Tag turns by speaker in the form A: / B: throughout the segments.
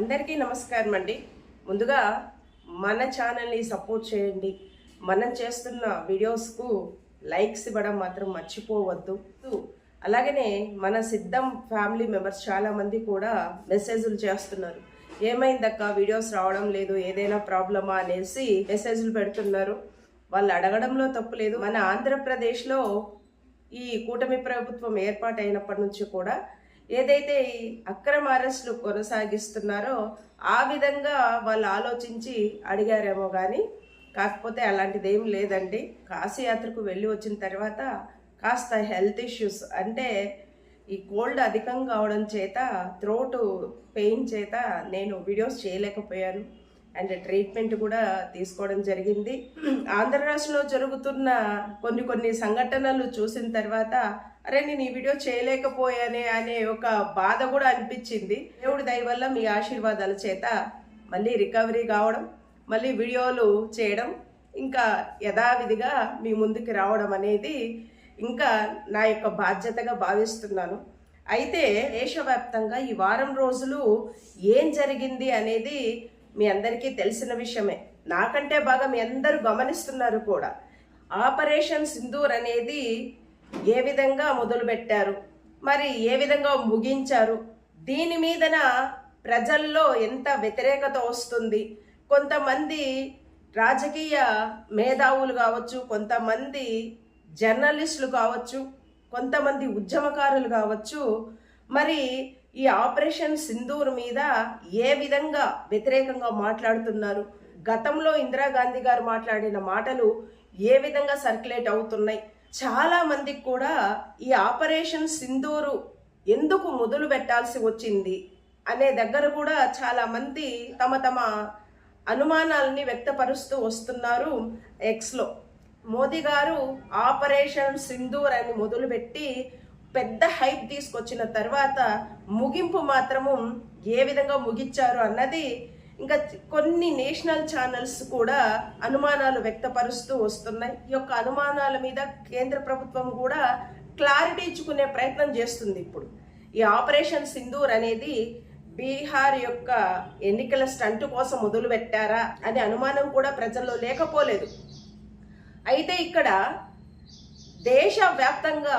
A: అందరికీ నమస్కారం అండి. ముందుగా మన ఛానల్ని సపోర్ట్ చేయండి. మనం చేస్తున్న వీడియోస్కు లైక్స్ ఇవ్వడం మాత్రం మర్చిపోవద్దు. అలాగనే మన సిద్ధం ఫ్యామిలీ మెంబర్స్ చాలా మంది కూడా మెసేజ్లు చేస్తున్నారు. ఏమైందక్క? వీడియోస్ రావడం లేదు. ఏదైనా ప్రాబ్లమా? అనేసి మెసేజ్లు పెడుతున్నారు. వాళ్ళు అడగడంలో తప్పు లేదు. మన ఆంధ్రప్రదేశ్లో ఈ కూటమి ప్రభుత్వం ఏర్పాటైనప్పటి నుంచి కూడా ఏదైతే ఈ అక్రమ అరెస్టులు కొనసాగిస్తున్నారో ఆ విధంగా వాళ్ళు ఆలోచించి అడిగారేమో కానీ కాకపోతే అలాంటిది ఏం లేదండి. కాశీయాత్రకు వెళ్ళి వచ్చిన తర్వాత కాస్త హెల్త్ ఇష్యూస్ అంటే ఈ కోల్డ్ అధికంగా కావడం చేత థ్రోట్ పెయిన్ చేత నేను వీడియోస్ చేయలేకపోయాను. అండ్ ట్రీట్మెంట్ కూడా తీసుకోవడం జరిగింది. ఆంధ్ర రాష్ట్రంలో జరుగుతున్న కొన్ని కొన్ని సంఘటనలు చూసిన తర్వాత అరే నేను ఈ వీడియో చేయలేకపోయానే అనే ఒక బాధ కూడా అనిపించింది. దేవుడి దయ వల్ల మీ ఆశీర్వాదాల చేత మళ్ళీ రికవరీ కావడం మళ్ళీ వీడియోలు చేయడం ఇంకా యథావిధిగా మీ ముందుకు రావడం అనేది ఇంకా నా యొక్క బాధ్యతగా భావిస్తున్నాను. అయితే దేశవ్యాప్తంగా ఈ వారం రోజులు ఏం జరిగింది అనేది మీ అందరికీ తెలిసిన విషయమే. నాకంటే బాగా మీ అందరూ గమనిస్తున్నారు కూడా. ఆపరేషన్ సింధూర్ అనేది ఏ విధంగా మొదలుపెట్టారు? మరి ఏ విధంగా ముగించారు? దీని మీదన ప్రజల్లో ఎంత వ్యతిరేకత వస్తుంది? కొంతమంది రాజకీయ మేధావులు కావచ్చు కొంతమంది జర్నలిస్టులు కావచ్చు కొంతమంది ఉద్యమకారులు కావచ్చు మరి ఈ ఆపరేషన్ సింధూర్ మీద ఏ విధంగా వ్యతిరేకంగా మాట్లాడుతున్నారు? గతంలో ఇందిరాగాంధీ గారు మాట్లాడిన మాటలు ఏ విధంగా సర్క్యులేట్ అవుతున్నాయి? చాలా మందికి కూడా ఈ ఆపరేషన్ సింధూరు ఎందుకు మొదలు పెట్టాల్సి వచ్చింది అనే దగ్గర కూడా చాలా మంది తమ తమ అనుమానాలని వ్యక్తపరుస్తూ వస్తున్నారు ఎక్స్లో. మోదీ గారు ఆపరేషన్ సింధూర్ అని మొదలుపెట్టి పెద్ద హైప్ తీసుకొచ్చిన తర్వాత ముగింపు మాత్రము ఏ విధంగా ముగించారు అన్నది ఇంకా కొన్ని నేషనల్ ఛానల్స్ కూడా అనుమానాలు వ్యక్తపరుస్తూ వస్తున్నాయి. ఈ యొక్క అనుమానాల మీద కేంద్ర ప్రభుత్వం కూడా క్లారిటీ ఇచ్చుకునే ప్రయత్నం చేస్తుంది ఇప్పుడు. ఈ ఆపరేషన్ సింధూర్ అనేది బీహార్ యొక్క ఎన్నికల స్టంట్ కోసం మొదలుపెట్టారా అనే అనుమానం కూడా ప్రజల్లో లేకపోలేదు. అయితే ఇక్కడ దేశవ్యాప్తంగా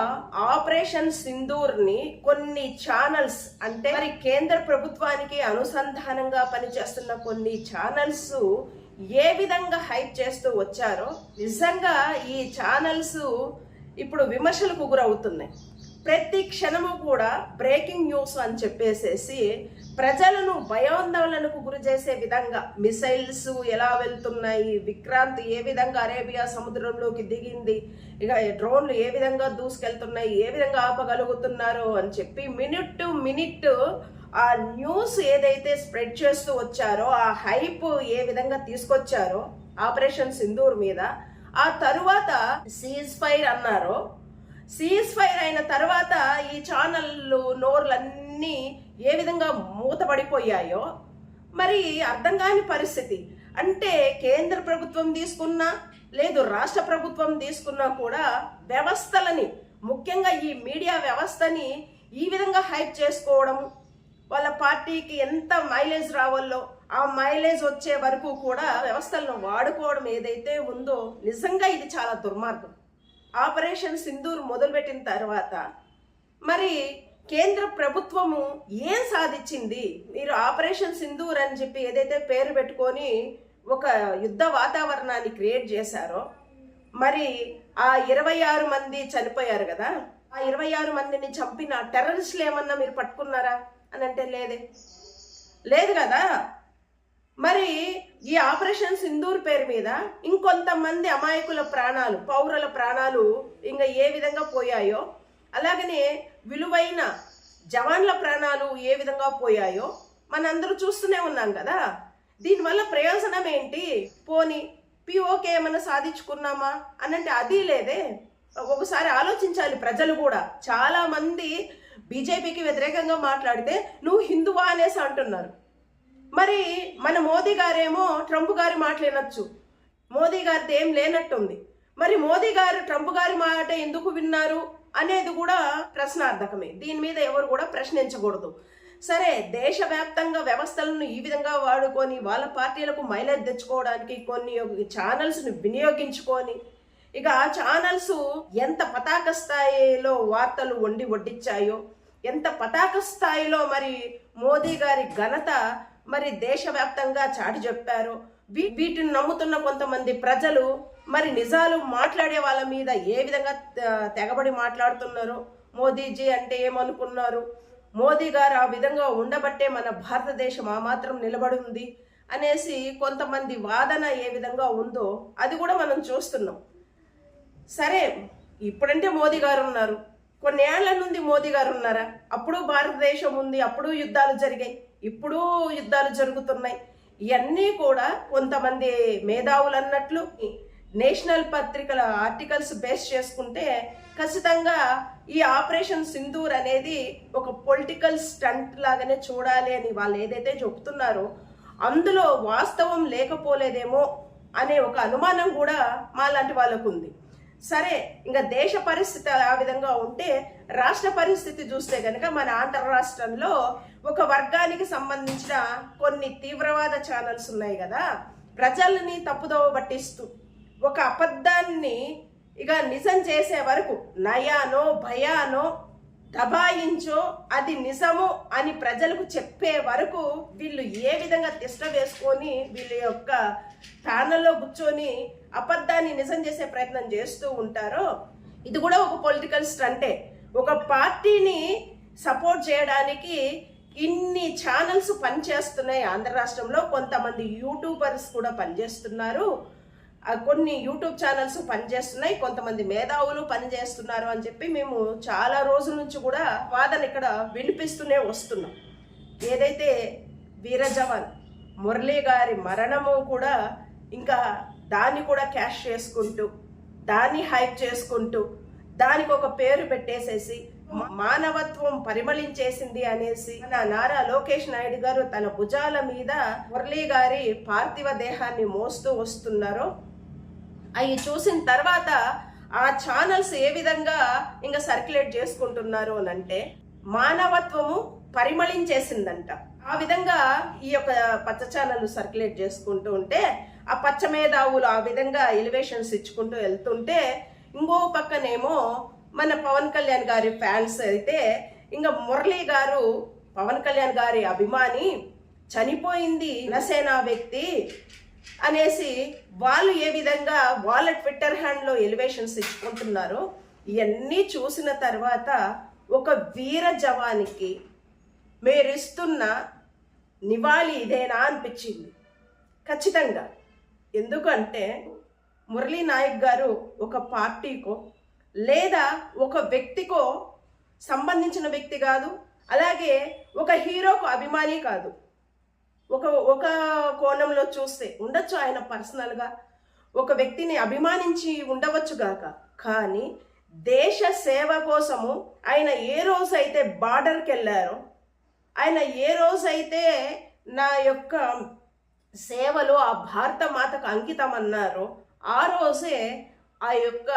A: ఆపరేషన్ సింధూర్ని కొన్ని ఛానల్స్ అంటే మరి కేంద్ర ప్రభుత్వానికి అనుసంధానంగా పనిచేస్తున్న కొన్ని ఛానల్స్ ఏ విధంగా హైప్ చేస్తూ వచ్చారో నిజంగా ఈ ఛానల్స్ ఇప్పుడు విమర్శలకు గురవుతున్నాయి. ప్రతి క్షణము కూడా బ్రేకింగ్ న్యూస్ అని చెప్పేసేసి ప్రజలను భయాందోళనకు గురి చేసే విధంగా మిసైల్స్ ఎలా వెళ్తున్నాయి విక్రాంత్ ఏ విధంగా అరేబియా సముద్రంలోకి దిగింది ఇక డ్రోన్లు ఏ విధంగా దూసుకెళ్తున్నాయి ఏ విధంగా ఆపగలుగుతున్నారు అని చెప్పి మినిట్ టు మినిట్ ఆ న్యూస్ ఏదైతే స్ప్రెడ్ చేస్తూ వచ్చారో ఆ హైప్ ఏ విధంగా తీసుకొచ్చారో ఆపరేషన్ సింధూర్ మీద ఆ తరువాత సీజ్ ఫైర్ అన్నారో సీజ్ ఫైర్ అయిన తర్వాత ఈ ఛానళ్ళు నోర్లన్నీ ఏ విధంగా మూతపడిపోయాయో మరి అర్థం కాని పరిస్థితి. అంటే కేంద్ర ప్రభుత్వం తీసుకున్నా లేదు రాష్ట్ర ప్రభుత్వం తీసుకున్నా కూడా వ్యవస్థలని ముఖ్యంగా ఈ మీడియా వ్యవస్థని ఈ విధంగా హైప్ చేసుకోవడం వాళ్ళ పార్టీకి ఎంత మైలేజ్ రావాలో ఆ మైలేజ్ వచ్చే వరకు కూడా వ్యవస్థలను వాడుకోవడం ఏదైతే ఉందో నిజంగా ఇది చాలా దుర్మార్గం. ఆపరేషన్ సింధూర్ మొదలుపెట్టిన తర్వాత మరి కేంద్ర ప్రభుత్వము ఏం సాధించింది? మీరు ఆపరేషన్ సింధూర్ అని చెప్పి ఏదైతే పేరు పెట్టుకొని ఒక యుద్ధ వాతావరణాన్ని క్రియేట్ చేశారో మరి ఆ ఇరవై ఆరు మంది చనిపోయారు కదా? ఆ ఇరవై ఆరు మందిని చంపిన టెర్రరిస్టులు ఏమన్నా మీరు పట్టుకున్నారా? అని అంటే లేదే. లేదు కదా? మరి ఈ ఆపరేషన్ సింధూర్ పేరు మీద ఇంకొంతమంది అమాయకుల ప్రాణాలు పౌరుల ప్రాణాలు ఇంకా ఏ విధంగా పోయాయో అలాగనే విలువైన జవాన్ల ప్రాణాలు ఏ విధంగా పోయాయో మనందరూ చూస్తూనే ఉన్నాం కదా. దీనివల్ల ప్రయోజనం ఏంటి? పోని పిఓకే ఏమైనా సాధించుకున్నామా? అనంటే అది లేదే. ఒకసారి ఆలోచించాలి ప్రజలు కూడా. చాలామంది బీజేపీకి వ్యతిరేకంగా మాట్లాడితే నువ్వు హిందువా అనేసి అంటున్నారు. మరి మన మోదీ గారేమో ట్రంప్ గారి మాట వినొచ్చు మోదీ గారిది ఏం లేనట్టుంది. మరి మోదీ గారు ట్రంప్ గారి మాట ఎందుకు విన్నారు అనేది కూడా ప్రశ్నార్థకమే. దీని మీద ఎవరు కూడా ప్రశ్నించకూడదు. సరే దేశవ్యాప్తంగా వ్యవస్థలను ఈ విధంగా వాడుకొని వాళ్ళ పార్టీలకు మైలేజ్ తెచ్చుకోవడానికి కొన్ని ఛానల్స్ని వినియోగించుకొని ఇక ఆ ఛానల్స్ ఎంత పతాక స్థాయిలో వార్తలు వండి వడ్డించాయో ఎంత పతాక స్థాయిలో మరి మోదీ గారి ఘనత మరి దేశవ్యాప్తంగా చాటి చెప్పారు. వీ- వీటిని నమ్ముతున్న కొంతమంది ప్రజలు మరి నిజాలు మాట్లాడే వాళ్ళ మీద ఏ విధంగా తెగబడి మాట్లాడుతున్నారు? మోదీజీ అంటే ఏమనుకున్నారు? మోదీ గారు ఆ విధంగా ఉండబట్టే మన భారతదేశం ఆ మాత్రం నిలబడి ఉంది అనేసి కొంతమంది వాదన ఏ విధంగా ఉందో అది కూడా మనం చూస్తున్నాం. సరే ఇప్పుడంటే మోదీ గారు ఉన్నారు. కొన్ని ఏళ్ళ నుండి మోదీ గారు ఉన్నారా? అప్పుడు భారతదేశం ఉంది అప్పుడు యుద్ధాలు జరిగాయి. ఇప్పుడు యుద్ధాలు జరుగుతున్నాయి. ఇవన్నీ కూడా కొంతమంది మేధావులు అన్నట్లు నేషనల్ పత్రికల ఆర్టికల్స్ బేస్ చేసుకుంటే ఖచ్చితంగా ఈ ఆపరేషన్ సింధూర్ అనేది ఒక పొలిటికల్ స్టంట్ లాగానే చూడాలి అని వాళ్ళు ఏదైతే చెప్తున్నారో అందులో వాస్తవం లేకపోలేదేమో అనే ఒక అనుమానం కూడా మాలాంటి వాళ్ళకు ఉంది సరే ఇంకా దేశ పరిస్థితి ఆ విధంగా ఉంటే రాష్ట్ర పరిస్థితి చూస్తే కనుక మన ఆంధ్ర రాష్ట్రంలో ఒక వర్గానికి సంబంధించిన కొన్ని తీవ్రవాద ఛానల్స్ ఉన్నాయి కదా. ప్రజల్ని తప్పుదోవ పట్టిస్తూ ఒక అబద్ధాన్ని ఇక నిజం చేసే వరకు నయానో భయానో దబాయించో అది నిజము అని ప్రజలకు చెప్పే వరకు వీళ్ళు ఏ విధంగా తిష్ట వేసుకొని వీళ్ళ యొక్క ఛానల్లో కూర్చొని అబద్ధాన్ని నిజం చేసే ప్రయత్నం చేస్తూ ఉంటారో ఇది కూడా ఒక పొలిటికల్ స్టంటే ఒక పార్టీని సపోర్ట్ చేయడానికి ఇన్ని ఛానల్స్ పనిచేస్తున్నాయి ఆంధ్ర రాష్ట్రంలో. కొంతమంది యూట్యూబర్స్ కూడా పనిచేస్తున్నారు. కొన్ని యూట్యూబ్ ఛానల్స్ పనిచేస్తున్నాయి. కొంతమంది మేధావులు పనిచేస్తున్నారు అని చెప్పి మేము చాలా రోజుల నుంచి కూడా వాదన ఇక్కడ వినిపిస్తూనే వస్తున్నాం. ఏదైతే వీర జవాన్ మురళీ గారి మరణము కూడా ఇంకా దాన్ని కూడా క్యాష్ చేసుకుంటూ దాన్ని హైప్ చేసుకుంటూ దానికి ఒక పేరు పెట్టేసేసి మానవత్వం పరిమళించేసింది అనేసి మన నారా లోకేష్ నాయుడు గారు తన భుజాల మీద మురళీ గారి పార్థివ దేహాన్ని మోస్తూ వస్తున్నారు అవి చూసిన తర్వాత ఆ ఛానల్స్ ఏ విధంగా ఇంకా సర్క్యులేట్ చేసుకుంటున్నారు అని అంటే మానవత్వము పరిమళించేసిందంట. ఆ విధంగా ఈ యొక్క పచ్చ ఛానల్ సర్క్యులేట్ చేసుకుంటూ ఉంటే ఆ పచ్చ మేధావులు ఆ విధంగా ఎలివేషన్స్ ఇచ్చుకుంటూ వెళ్తుంటే ఇంకో పక్కనేమో మన పవన్ కళ్యాణ్ గారి ఫ్యాన్స్ అయితే ఇంకా మురళీ గారు పవన్ కళ్యాణ్ గారి అభిమాని చనిపోయింది జనసేన వ్యక్తి అనేసి వాళ్ళు ఏ విధంగా వాళ్ళ ట్విట్టర్ హ్యాండ్లో ఎలివేషన్స్ ఇచ్చుకుంటున్నారో ఇవన్నీ చూసిన తర్వాత ఒక వీర జవానికి మీరిస్తున్న నివాళి ఇదేనా అనిపించింది. ఖచ్చితంగా. ఎందుకంటే మురళీ నాయక్ గారు ఒక పార్టీకో లేదా ఒక వ్యక్తికో సంబంధించిన వ్యక్తి కాదు అలాగే ఒక హీరోకు అభిమాని కాదు. ఒక ఒక కోణంలో చూస్తే ఉండొచ్చు ఆయన పర్సనల్గా ఒక వ్యక్తిని అభిమానించి ఉండవచ్చు గాక కానీ దేశ సేవ కోసము ఆయన ఏ రోజు అయితే బార్డర్కి వెళ్ళారో ఆయన ఏ రోజైతే నా యొక్క సేవలో ఆ భారత మాతకు అంకితం అన్నారో ఆ రోజే ఆ యొక్క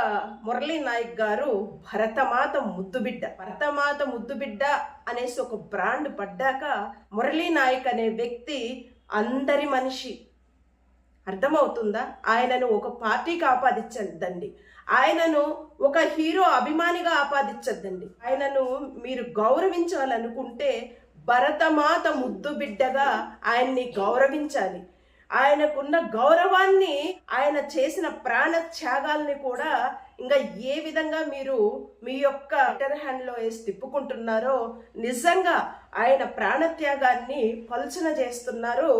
A: మురళీ నాయక్ గారు భరతమాత ముద్దుబిడ్డ. భరతమాత ముద్దుబిడ్డ అనేసి ఒక బ్రాండ్ పడ్డాక మురళీ నాయక్ అనే వ్యక్తి అందరి మనిషి. అర్థమవుతుందా? ఆయనను ఒక పార్టీకి ఆపాదించద్దండి ఆయనను ఒక హీరో అభిమానిగా ఆపాదించద్దండి. ఆయనను మీరు గౌరవించాలనుకుంటే భరతమాత ముద్దు బిడ్డగా ఆయన్ని గౌరవించాలి. ఆయనకున్న గౌరవాన్ని ఆయన చేసిన ప్రాణ త్యాగాల్ని కూడా ఇంకా ఏ విధంగా మీరు మీ యొక్క ఇటర్ హ్యాండ్లో వేసి తిప్పుకుంటున్నారో నిజంగా ఆయన ప్రాణత్యాగాన్ని పలుచన చేస్తున్నారు.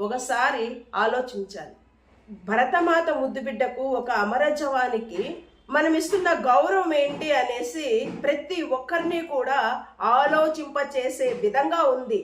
A: ఒకసారి ఆలోచించాలి. భరతమాత ముద్దు బిడ్డకు ఒక అమర జవానికి మనం ఇస్తున్న గౌరవం ఏంటి అనేసి ప్రతి ఒక్కరిని కూడా ఆలోచింప చేసే విధంగా ఉంది.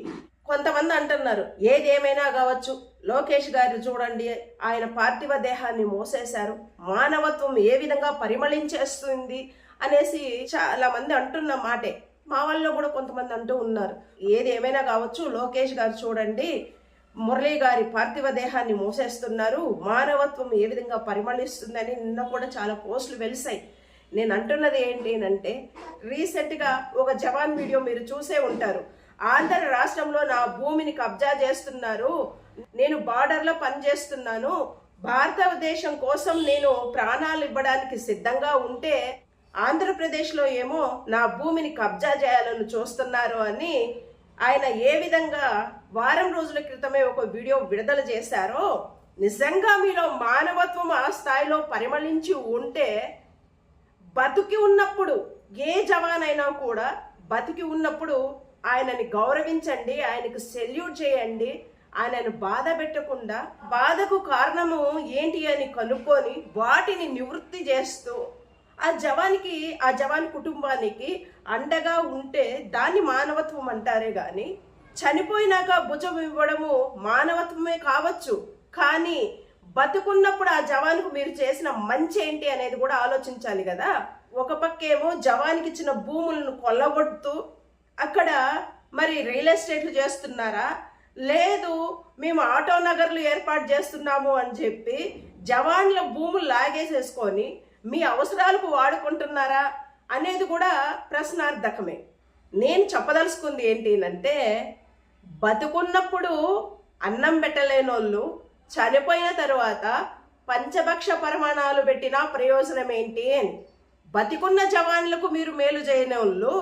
A: కొంతమంది అంటున్నారు ఏదేమైనా కావచ్చు. లోకేష్ గారు చూడండి. ఆయన పార్థివ దేహాన్ని మోసేశారు. మానవత్వం ఏ విధంగా పరిమళించేస్తుంది అనేసి చాలా మంది అంటున్న మాటే. మా వాళ్ళు కూడా కొంతమంది అంటూ ఉన్నారు. ఏది ఏమైనా కావచ్చు లోకేష్ గారు చూడండి. మురళీ గారి పార్థివ దేహాన్ని మోసేస్తున్నారు. మానవత్వం ఏ విధంగా పరిమళిస్తుందని నిన్న కూడా చాలా పోస్టులు వెలిసాయి. నేను అంటున్నది ఏంటి అంటే రీసెంట్గా ఒక జవాన్ వీడియో మీరు చూసే ఉంటారు. ఆంధ్ర రాష్ట్రంలో నా భూమిని కబ్జా చేస్తున్నారు. నేను బార్డర్లో పనిచేస్తున్నాను. భారతదేశం కోసం నేను ప్రాణాలు ఇవ్వడానికి సిద్ధంగా ఉంటే ఆంధ్రప్రదేశ్లో ఏమో నా భూమిని కబ్జా చేయాలని చూస్తున్నారు అని ఆయన ఏ విధంగా వారం రోజుల క్రితమే ఒక వీడియో విడుదల చేశారో నిజంగా మీలో మానవత్వం ఆ స్థాయిలో పరిమళించి ఉంటే బతికి ఉన్నప్పుడు ఏ జవాన్ అయినా కూడా బతికి ఉన్నప్పుడు ఆయనని గౌరవించండి ఆయనకు సెల్యూట్ చేయండి ఆయనను బాధ పెట్టకుండా బాధకు కారణము ఏంటి అని కనుక్కొని వాటిని నివృత్తి చేస్తూ ఆ జవానికి ఆ జవాన్ కుటుంబానికి అండగా ఉంటే దాన్ని మానవత్వం అంటారే కానీ చనిపోయినాక భుజం ఇవ్వడము మానవత్వమే కావచ్చు. కానీ బతుకున్నప్పుడు ఆ జవాన్కు మీరు చేసిన మంచి ఏంటి అనేది కూడా ఆలోచించాలి కదా. ఒక పక్కేమో జవాన్కి ఇచ్చిన భూములను కొల్లగొడుతూ అక్కడ మరి రియల్ ఎస్టేట్లు చేస్తున్నారా? లేదు మేము ఆటో నగర్లు ఏర్పాటు చేస్తున్నాము అని చెప్పి జవాన్ల భూములు లాగేసేసుకొని మీ అవసరాలకు వాడుకుంటున్నారా అనేది కూడా ప్రశ్నార్థకమే. నేను చెప్పదలుచుకుంది ఏంటి అంటే బతుకున్నప్పుడు అన్నం పెట్టలేనోళ్ళు చనిపోయిన తర్వాత పంచభక్ష పరిమాణాలు పెట్టినా ప్రయోజనం ఏంటి అని. బతికున్న జవాన్లకు మీరు మేలు చేయని వాళ్ళు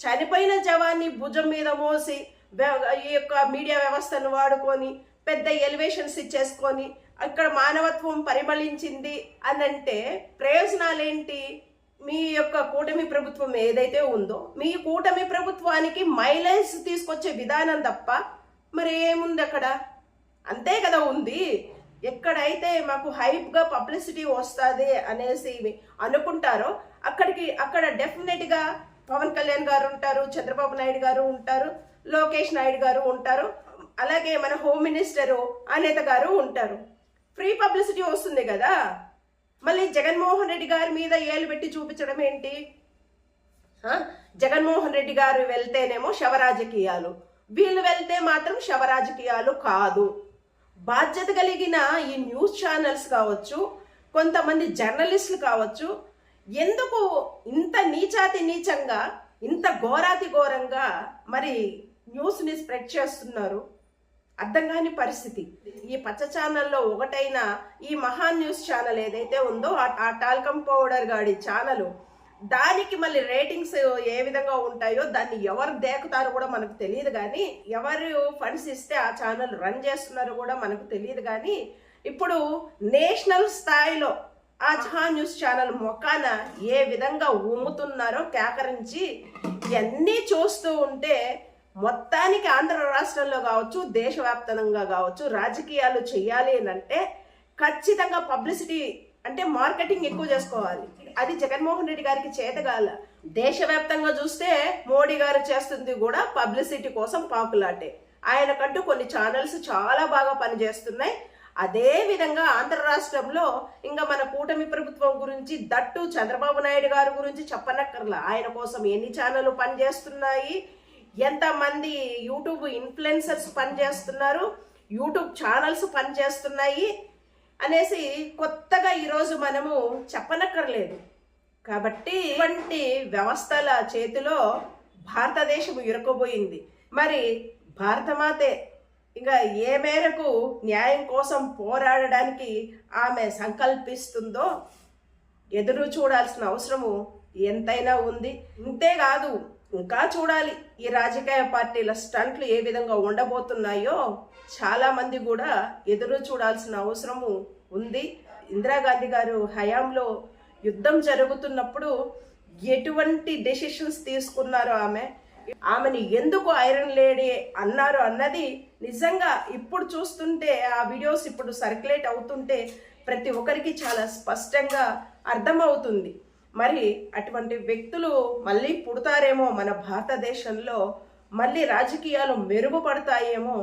A: చనిపోయిన జవాన్ని భుజం మీద మోసి ఈ యొక్క మీడియా వ్యవస్థను వాడుకొని పెద్ద ఎలివేషన్స్ ఇచ్చేసుకొని అక్కడ మానవత్వం పరిమళించింది అని అంటే ప్రయోజనాలేంటి? మీ యొక్క కూటమి ప్రభుత్వం ఏదైతే ఉందో మీ కూటమి ప్రభుత్వానికి మైలేజ్ తీసుకొచ్చే విధానం తప్ప మరి ఏముంది అక్కడ? అంతే కదా ఉంది. ఎక్కడైతే మాకు హైప్గా పబ్లిసిటీ వస్తుంది అనేసి అనుకుంటారో అక్కడికి అక్కడ డెఫినెట్గా పవన్ కళ్యాణ్ గారు ఉంటారు చంద్రబాబు నాయుడు గారు ఉంటారు లోకేష్ నాయుడు గారు ఉంటారు. అలాగే మన హోమ్ మినిస్టరు అనిత గారు ఉంటారు. ఫ్రీ పబ్లిసిటీ వస్తుంది కదా. మళ్ళీ జగన్మోహన్ రెడ్డి గారి మీద ఏలు పెట్టి చూపించడం ఏంటి? జగన్మోహన్ రెడ్డి గారు వెళ్తేనేమో శవరాజకీయాలు. వీళ్ళు వెళ్తే మాత్రం శవరాజకీయాలు కాదు. బాధ్యత కలిగిన ఈ న్యూస్ ఛానల్స్ కావచ్చు కొంతమంది జర్నలిస్టులు కావచ్చు ఎందుకు ఇంత నీచాతి నీచంగా ఇంత ఘోరాతి ఘోరంగా మరి న్యూస్ని స్ప్రెడ్ చేస్తున్నారు. అర్థం కాని పరిస్థితి. ఈ పచ్చ ఛానల్లో ఒకటైన ఈ మహా న్యూస్ ఛానల్ ఏదైతే ఉందో ఆ- టాల్కమ్ పౌడర్ గాడి ఛానల్ దానికి మళ్ళీ రేటింగ్స్ ఏ విధంగా ఉంటాయో దాన్ని ఎవరు దేకుతారో కూడా మనకు తెలియదు కానీ ఎవరు ఫండ్స్ ఇస్తే ఆ ఛానల్ రన్ చేస్తున్నారో కూడా మనకు తెలియదు కానీ ఇప్పుడు నేషనల్ స్థాయిలో ఆ జహా న్యూస్ ఛానల్ మొక్కాన ఏ విధంగా ఉమ్ముతున్నారో కేకరించి ఇవన్నీ చూస్తూ ఉంటే మొత్తానికి ఆంధ్ర రాష్ట్రంలో కావచ్చు దేశవ్యాప్తంగా కావచ్చు రాజకీయాలు చేయాలి అని అంటే ఖచ్చితంగా పబ్లిసిటీ అంటే మార్కెటింగ్ ఎక్కువ చేసుకోవాలి. అది జగన్మోహన్ రెడ్డి గారికి చేతగాల దేశవ్యాప్తంగా చూస్తే మోడీ గారు చేస్తుంది కూడా పబ్లిసిటీ కోసం పాపులాటే ఆయనకంటూ కొన్ని ఛానల్స్ చాలా బాగా పనిచేస్తున్నాయి. అదే విధంగా ఆంధ్ర రాష్ట్రంలో ఇంకా మన కూటమి ప్రభుత్వం గురించి దట్టు చంద్రబాబు నాయుడు గారి గురించి చెప్పనక్కర్లా. ఆయన కోసం ఎన్ని ఛానళ్ళు పనిచేస్తున్నాయి? ఎంతమంది యూట్యూబ్ ఇన్ఫ్లుయెన్సర్స్ పనిచేస్తున్నారు? యూట్యూబ్ ఛానల్స్ పనిచేస్తున్నాయి? అనేసి కొత్తగా ఈరోజు మనము చెప్పనక్కర్లేదు. కాబట్టి ఇటువంటి వ్యవస్థల చేతిలో భారతదేశం ఇరకబోయింది మరి భారతమాతే ఇంకా ఏ మేరకు న్యాయం కోసం పోరాడడానికి ఆమె సంకల్పిస్తుందో ఎదురు చూడాల్సిన అవసరము ఎంతైనా ఉంది. ఇంతేకాదు ఇంకా చూడాలి. ఈ రాజకీయ పార్టీల స్టంట్లు ఏ విధంగా ఉండబోతున్నాయో చాలా మంది కూడా ఎదురు చూడాల్సిన అవసరము ఉంది. ఇందిరాగాంధీ గారు హయాంలో యుద్ధం జరుగుతున్నప్పుడు ఎటువంటి డెసిషన్స్ తీసుకున్నారు ఆమె? ఆమెని ఎందుకు ఐరన్ లేడీ అన్నారు అన్నది నిజంగా ఇప్పుడు చూస్తుంటే ఆ వీడియోస్ ఇప్పుడు సర్క్యులేట్ అవుతుంటే ప్రతి ఒక్కరికి చాలా స్పష్టంగా అర్థమవుతుంది. మరి అటువంటి వ్యక్తులు మళ్ళీ పుడతారేమో మన భారతదేశంలో మళ్ళీ రాజకీయాలు మెరుగుపడతాయేమో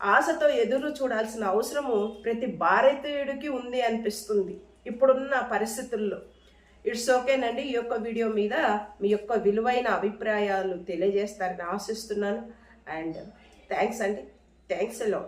A: ఆశతో ఎదురు చూడాల్సిన అవసరము ప్రతి భారతీయుడికి ఉంది అనిపిస్తుంది ఇప్పుడున్న పరిస్థితుల్లో. ఇట్స్ ఓకేనండి ఈ యొక్క వీడియో మీద మీ యొక్క విలువైన అభిప్రాయాలు తెలియజేస్తారని ఆశిస్తున్నాను. అండ్ థ్యాంక్స్ అండి. థ్యాంక్స్ ఎలో